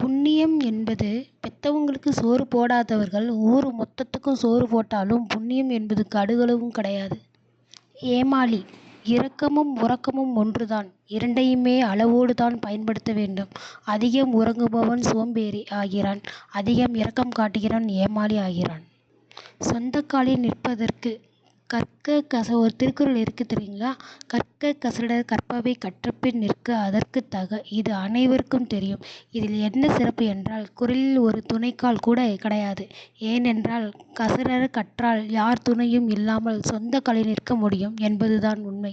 புண்ணியம் என்பது பெத்தவங்களுக்கு சோறு போடாதவர்கள் ஊர் மொத்தத்துக்கும் சோறு போட்டாலும் புண்ணியம் என்பது கடுகளவும் கிடையாது. ஏமாளி இரக்கமும் உறக்கமும் ஒன்றுதான். இரண்டையுமே அளவோடு தான் பயன்படுத்த வேண்டும். அதிகம் உறங்குபவன் சோம்பேறி ஆகிறான். அதிகம் இரக்கம் காட்டுகிறவன் ஏமாளி ஆகிறான். சொந்தக்காலில் நிற்பதற்கு கற்க கச ஒரு திருக்குறள் இருக்குது தெரியுங்களா? கற்க கசடர் கற்பவை கற்றபின் நிற்க அதற்குத் தக. இது அனைவருக்கும் தெரியும். இதில் என்ன சிறப்பு என்றால் குறளில் ஒரு துணைக்கால் கூட கிடையாது. ஏனென்றால் கசடர கற்றால் யார் துணையும் இல்லாமல் சொந்த காலில் நிற்க முடியும் என்பதுதான் உண்மை.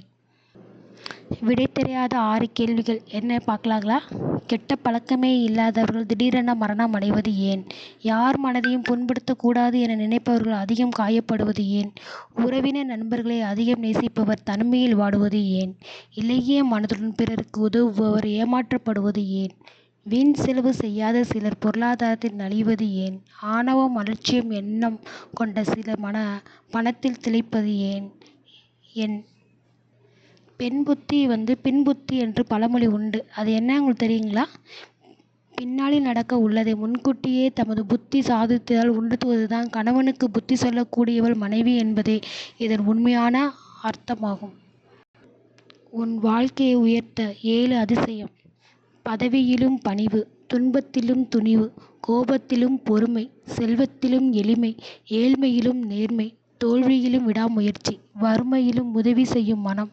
விடை தெரியாத ஆறு கேள்விகள் என்ன பார்க்கலாங்களா? கெட்ட பழக்கமே இல்லாதவர்கள் திடீரென மரணம் அடைவது ஏன்? யார் மனதையும் புண்படுத்தக்கூடாது என நினைப்பவர்கள் அதிகம் காயப்படுவது ஏன்? உறவினர் நண்பர்களை அதிகம் நேசிப்பவர் தனிமையில் வாடுவது ஏன்? இளகிய மனதுடன் பிறருக்கு உதவுபவர் ஏமாற்றப்படுவது ஏன்? வீண் செலவு செய்யாத சிலர் பொருளாதாரத்தில் நலிவது ஏன்? ஆணவம் அலட்சியம் எண்ணம் கொண்ட சிலர் பணத்தில் திளைப்பது ஏன்? என் பெண் புத்தி வந்து பின் புத்தி என்று பழமொழி உண்டு. அது என்ன உங்களுக்கு தெரியுங்களா? பின்னாளில் நடக்க உள்ளதை முன்கூட்டியே தமது புத்தி சாதித்ததால் உணர்த்துவது தான் கணவனுக்கு புத்தி சொல்லக்கூடியவள் மனைவி என்பதே இதன் உண்மையான அர்த்தமாகும். உன் வாழ்க்கையை உயர்த்த ஏழு அதிசயம். பதவியிலும் பணிவு. துன்பத்திலும் துணிவு. கோபத்திலும் பொறுமை. செல்வத்திலும் எளிமை. ஏழ்மையிலும் நேர்மை. தோல்வியிலும் விடாமுயற்சி. வறுமையிலும் உதவி செய்யும் மனம்.